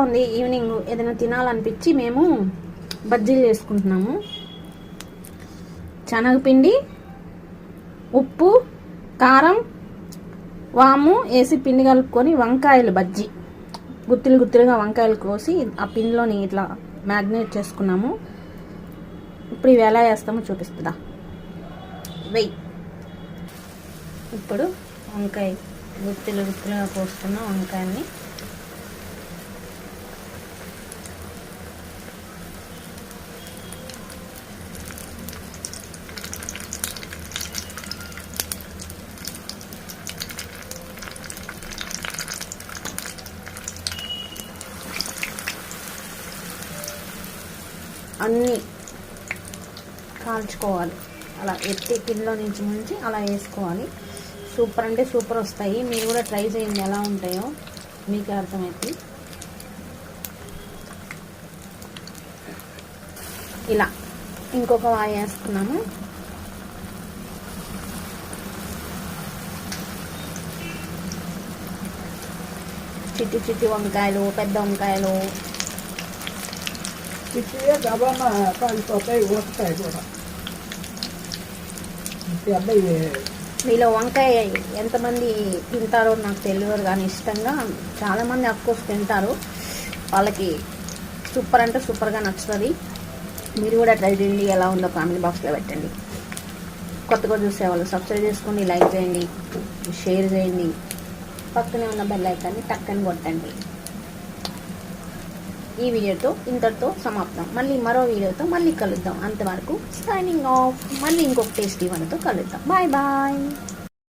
ఉంది ఈవినింగ్ ఏదైనా తినాలనిపించి మేము బజ్జీలు చేసుకుంటున్నాము. శనగపిండి ఉప్పు కారం వాము వేసి పిండి కలుపుకొని వంకాయలు బజ్జీ. గుత్తులు గుత్తులుగా వంకాయలు కోసి ఆ పిండిలోని ఇట్లా మ్యాగ్నేట్ చేసుకున్నాము. ఇప్పుడు ఇవి ఎలా చేస్తామో చూపిస్తుందా వెయ్యి ఇప్పుడు వంకాయ గుత్తులు గుత్తులుగా కోసుకున్న వంకాయని అన్నీ కాల్చుకోవాలి. అలా ఎత్తి కిందలో నుంచి ముంచి అలా వేసుకోవాలి. సూపర్ అంటే సూపర్ వస్తాయి. మీరు కూడా ట్రై చేయండి ఎలా ఉంటాయో. మీకే అర్థమవుతుంది ఇలా ఇంకొక వాయి వేస్తున్నాము చిట్టి చిట్టి వంకాయలు పెద్ద వంకాయలు చిట్టిగా గబాన కాలిపోతాయి ఊరుతాయి కూడా అబ్బాయి మీలో వంకాయ ఎంతమంది తింటారో నాకు తెలియదు కానీ ఇష్టంగా చాలామంది అఫ్కోర్స్ తింటారు వాళ్ళకి సూపర్ అంటే సూపర్గా నచ్చుతుంది మీరు కూడా ట్రై చేయండి ఎలా ఉందో కామెంట్ బాక్స్లో పెట్టండి కొత్తగా చూసేవాళ్ళు సబ్స్క్రైబ్ చేసుకోండి లైక్ చేయండి షేర్ చేయండి. పక్కనే ఉన్న బెల్ ఐకాన్ని టక్కని కొట్టండి. ఈ వీడియోతో ఇంతటితో సమాప్తం. మళ్ళీ మరో వీడియోతో మళ్ళీ కలుద్దాం. అంతవరకు సైనింగ్ ఆఫ్ మళ్ళీ ఇంకొక టేస్టీ వంటతో కలుద్దాం. Bye bye